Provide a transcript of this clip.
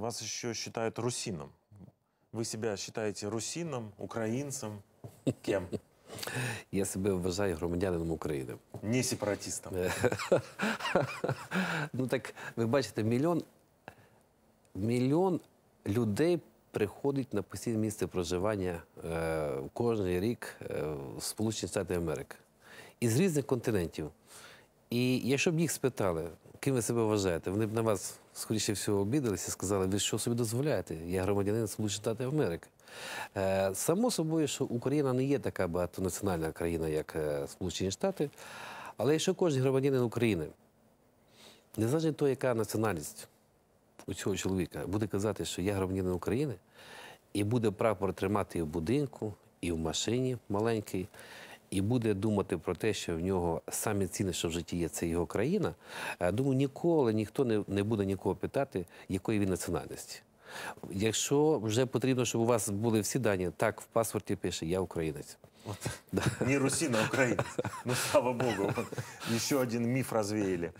вас еще считают русином. Вы себя считаете русином, украинцем, кем? Я себе вважаю громадянином України. Не сепаратистом. Ну так ви бачите, мільйон, мільйон людей приходить на постійне місце проживання е, кожен рік е, в Сполучені Штати Америки із різних континентів. І якщо б їх спитали, ким ви себе вважаєте, вони б на вас, скоріше всього, обідалися і сказали, ви що собі дозволяєте? Я громадянин Сполучених Штатів Америки. Е, само собою, що Україна не є така багатонаціональна країна, як е, Сполучені Штати. Але якщо кожен громадянин України Незалежно того, яка національність у цього чоловіка, буде казати, що я громадянин України, і буде прапор тримати і в будинку, і в машині маленькій, і буде думати про те, що в нього саме цінне, що в житті є, це його країна. е, Думаю, ніколи ніхто не, не буде нікого питати, якої він національності. Якщо вже потрібно, щоб у вас були всі дані, так в паспорті пише Я українець. Не русин, а украинец. Ну, слава богу, еще один миф развеяли.